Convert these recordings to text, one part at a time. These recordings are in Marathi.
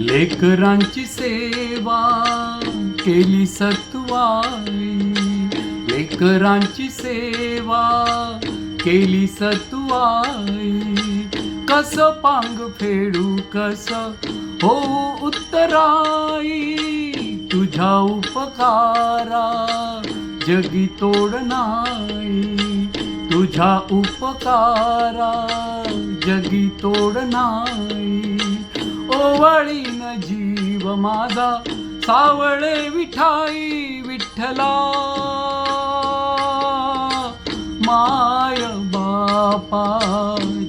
लेकरांची सेवा केली सत्वाई. लेकरांची सेवा केली सत्वाई. कस पांग फेडू कस हो उत्तराई. तुझ्या उपकारा जगी तोड नाही. तुझ्या उपकारा जगी तोड नाही. ओवळीन जीव माझा सावळे विठाई विठ्ठला. माय बापा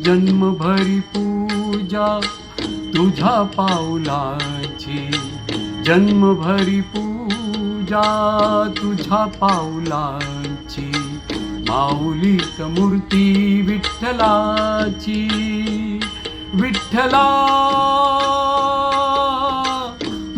जन्मभरी पूजा तुझ्या पाऊलाची जन्मभरी पूजा तुझ्या पावलाची. माऊलीक मूर्ती विठ्ठलाची. विठ्ठला!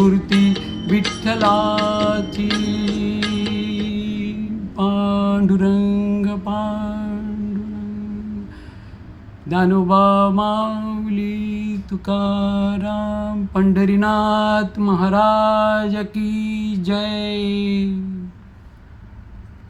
मूर्ती विठ्ठलाची. पांडुरंग पांडुरंग. दानोबा माऊली तुकाराम पंढरीनाथ महाराज की जय.